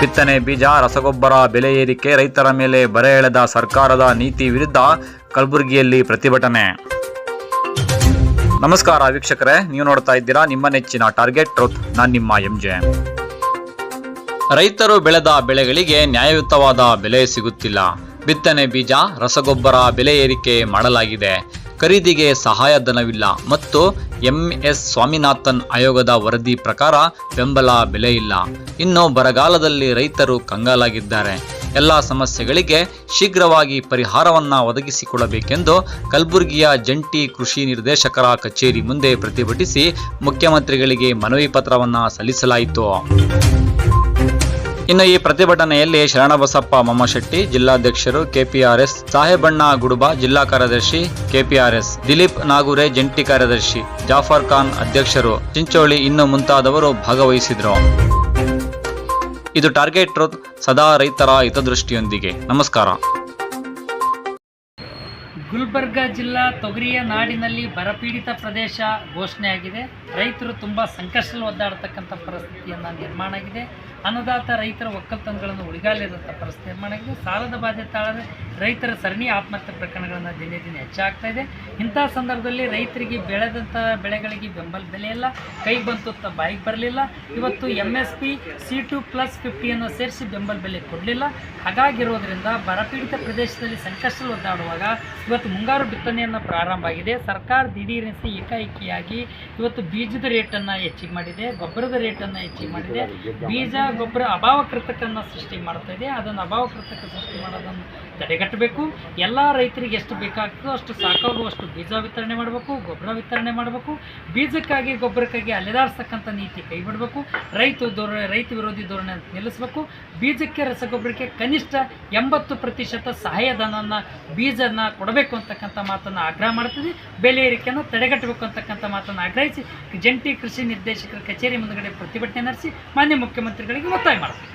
ಬಿತ್ತನೆ ಬೀಜ, ರಸಗೊಬ್ಬರ ಬೆಲೆ ಏರಿಕೆ, ರೈತರ ಮೇಲೆ ಬರೆ ಎಳೆದ ಸರ್ಕಾರದ ನೀತಿ ವಿರುದ್ಧ ಕಲಬುರಗಿಯಲ್ಲಿ ಪ್ರತಿಭಟನೆ. ನಮಸ್ಕಾರ ವೀಕ್ಷಕರೇ, ನೀವು ನೋಡ್ತಾ ಇದ್ದೀರಾ ನಿಮ್ಮ ನೆಚ್ಚಿನ ಟಾರ್ಗೆಟ್ ಟ್ರೂತ್. ನಾನು ನಿಮ್ಮ ಎಂಜೆ ರೈತರು ಬೆಳೆದ ಬೆಳೆಗಳಿಗೆ ನ್ಯಾಯಯುತವಾದ ಬೆಲೆ ಸಿಗುತ್ತಿಲ್ಲ. ಬಿತ್ತನೆ ಬೀಜ, ರಸಗೊಬ್ಬರ ಬೆಲೆ ಏರಿಕೆ ಮಾಡಲಾಗಿದೆ. ಖರೀದಿಗೆ ಸಹಾಯಧನವಿಲ್ಲ ಮತ್ತು ಎಂಎಸ್ ಸ್ವಾಮಿನಾಥನ್ ಆಯೋಗದ ವರದಿ ಪ್ರಕಾರ ಬೆಂಬಲ ಬೆಲೆ ಇಲ್ಲ. ಇನ್ನು ಬರಗಾಲದಲ್ಲಿ ರೈತರು ಕಂಗಾಲಾಗಿದ್ದಾರೆ. ಎಲ್ಲ ಸಮಸ್ಯೆಗಳಿಗೆ ಶೀಘ್ರವಾಗಿ ಪರಿಹಾರವನ್ನು ಒದಗಿಸಿಕೊಡಬೇಕೆಂದು ಕಲಬುರಗಿಯ ಜಂಟಿ ಕೃಷಿ ನಿರ್ದೇಶಕರ ಕಚೇರಿ ಮುಂದೆ ಪ್ರತಿಭಟಿಸಿ ಮುಖ್ಯಮಂತ್ರಿಗಳಿಗೆ ಮನವಿ ಪತ್ರವನ್ನ ಸಲ್ಲಿಸಲಾಯಿತು. ಇನ್ನು ಈ ಪ್ರತಿಭಟನೆಯಲ್ಲಿ ಶರಣಬಸಪ್ಪ ಮಮ್ಮಶೆಟ್ಟಿ ಜಿಲ್ಲಾಧ್ಯಕ್ಷರು ಕೆಪಿಆರ್ಎಸ್, ಸಾಹೇಬಣ್ಣ ಗುಡುಬ, ಜಿಲ್ಲಾ ಕಾರ್ಯದರ್ಶಿ ಕೆಪಿಆರ್ಎಸ್, ದಿಲೀಪ್ ನಾಗೂರೆ, ಜಂಟಿ ಕಾರ್ಯದರ್ಶಿ ಜಾಫರ್ ಖಾನ್ ಅಧ್ಯಕ್ಷರು ಚಿಂಚೋಳಿ ಇನ್ನು ಮುಂತಾದವರು ಭಾಗವಹಿಸಿದರು. ಇದು ಟಾರ್ಗೆಟ್ ಟ್ರೋತ್, ಸದಾ ರೈತರ ಹಿತದೃಷ್ಟಿಯೊಂದಿಗೆ. ನಮಸ್ಕಾರ. ಗುಲ್ಬರ್ಗ ಜಿಲ್ಲಾ ತೊಗರಿಯ ನಾಡಿನಲ್ಲಿ ಬರಪೀಡಿತ ಪ್ರದೇಶ ಘೋಷಣೆಯಾಗಿದೆ. ರೈತರು ತುಂಬ ಸಂಕಷ್ಟದಲ್ಲಿ ಒದ್ದಾಡತಕ್ಕಂಥ ಪರಿಸ್ಥಿತಿಯನ್ನು ನಿರ್ಮಾಣ ಆಗಿದೆ. ಅನ್ನದಾತ ರೈತರ ಒಕ್ಕಲ್ತನಗಳನ್ನು ಉಳಿಗಾಲಿದಂಥ ಪರಿಸ್ಥಿತಿ ನಿರ್ಮಾಣ ಆಗಿದೆ. ಸಾಲದ ಬಾಧೆ ತಾಳದೆ ರೈತರ ಸರಣಿ ಆತ್ಮಹತ್ಯೆ ಪ್ರಕರಣಗಳನ್ನು ದಿನೇ ದಿನೇ ಹೆಚ್ಚಾಗ್ತಾ ಇದೆ. ಇಂಥ ಸಂದರ್ಭದಲ್ಲಿ ರೈತರಿಗೆ ಬೆಳೆದಂಥ ಬೆಳೆಗಳಿಗೆ ಬೆಂಬಲ ಬೆಲೆ ಇಲ್ಲ. ಕೈಗೆ ಬಂತು ಬಾಯಿಗೆ ಬರಲಿಲ್ಲ. ಇವತ್ತು M S P C two plus ಫಿಫ್ಟಿಯನ್ನು ಸೇರಿಸಿ ಬೆಂಬಲ ಬೆಲೆ ಕೊಡಲಿಲ್ಲ. ಹಾಗಾಗಿರೋದ್ರಿಂದ ಬರಪೀಡಿತ ಪ್ರದೇಶದಲ್ಲಿ ಸಂಕಷ್ಟದಲ್ಲಿ ಒದ್ದಾಡುವಾಗ ಇವತ್ತು ಮುಂಗಾರು ಬಿತ್ತನೆಯನ್ನು ಪ್ರಾರಂಭ ಆಗಿದೆ. ಸರ್ಕಾರ ದಿಢೀರಿಸಿ ಏಕಾಏಕಿಯಾಗಿ ಇವತ್ತು ಬೀಜದ ರೇಟನ್ನು ಹೆಚ್ಚಿಗೆ ಮಾಡಿದೆ. ಗೊಬ್ಬರದ ರೇಟನ್ನು ಹೆಚ್ಚಿಗೆ ಮಾಡಿದೆ. ಬೀಜ, ಗೊಬ್ಬರ ಅಭಾವ ಕೃತಕನ್ನು ಸೃಷ್ಟಿ ಮಾಡ್ತಾ ಇದೆ. ಅದನ್ನು ಅಭಾವ ಕೃತಕ ಸೃಷ್ಟಿ ಮಾಡೋದನ್ನು ತಡೆಗಟ್ಟಬೇಕು. ಎಲ್ಲ ರೈತರಿಗೆ ಎಷ್ಟು ಬೇಕಾಗ್ತದೋ ಅಷ್ಟು ಸಾಕಾಗುವಷ್ಟು ಬೀಜ ವಿತರಣೆ ಮಾಡಬೇಕು, ಗೊಬ್ಬರ ವಿತರಣೆ ಮಾಡಬೇಕು. ಬೀಜಕ್ಕಾಗಿ ಗೊಬ್ಬರಕ್ಕಾಗಿ ಅಲೆದಾಡ್ಸಕ್ಕಂಥ ನೀತಿ ಕೈ ಬಿಡಬೇಕು ರೈತ ಧೋರಣೆ, ರೈತ ವಿರೋಧಿ ಧೋರಣೆ ನಿಲ್ಲಿಸಬೇಕು. ಬೀಜಕ್ಕೆ ರಸಗೊಬ್ಬರಕ್ಕೆ ಕನಿಷ್ಠ ಎಂಬತ್ತು ಪ್ರತಿಶತ ಸಹಾಯಧನವನ್ನು ಬೀಜನ ಕೊಡಬೇಕು ಅಂತಕ್ಕಂಥ ಮಾತನ್ನು ಆಗ್ರಹ ಮಾಡ್ತೀವಿ ಬೆಲೆ ಏರಿಕೆಯನ್ನು ತಡೆಗಟ್ಟಬೇಕು ಅಂತಕ್ಕಂಥ ಮಾತನ್ನು ಆಗ್ರಹಿಸಿ, ಜಂಟಿ ಕೃಷಿ ನಿರ್ದೇಶಕರ ಕಚೇರಿ ಮುಂದಗಡೆ ಪ್ರತಿಭಟನೆ ನಡೆಸಿ, ಮಾನ್ಯ ಮುಖ್ಯಮಂತ್ರಿಗಳಿಗೆ ಒತ್ತಾಯ ಮಾಡ್ತೀವಿ.